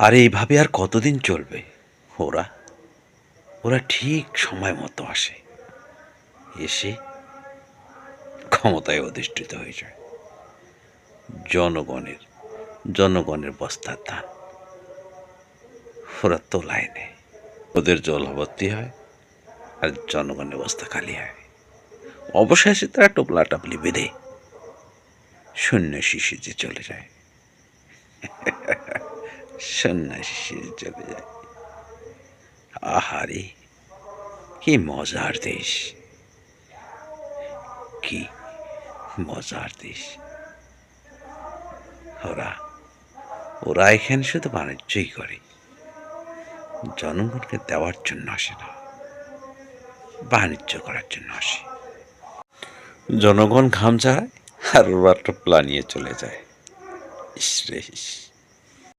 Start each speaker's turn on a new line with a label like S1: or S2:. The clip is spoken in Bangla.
S1: আর এইভাবে আর কতদিন চলবে? ওরা ওরা ঠিক সময় মতো আসে। এসে ক্ষমতায় অধিষ্ঠিত হয়ে যায়। জনগণের জনগণের বস্তার দান ওরা তোলায় নেয়। ওদের জল জলভর্তি হয় আর জনগণের বস্তা খালি হয়। অবশেষে তারা টোপলা টাপলি বেঁধে সন্ন্যাসী সেজে চলে যায়। সন্ন্যাসী সেজে চলে যায় আহারে, কি মজার দেশ। কি মজার দেশ। ওরা ওরা এখানে শুধু বাণিজ্যই করে। জনগণকে দেওয়ার জন্য আসে না, বাণিজ্য করার জন্য আসে। জনগণ ঘাম ঝাড়ায় আর ওরা টোপলা নিয়ে চলে যায়। ইস।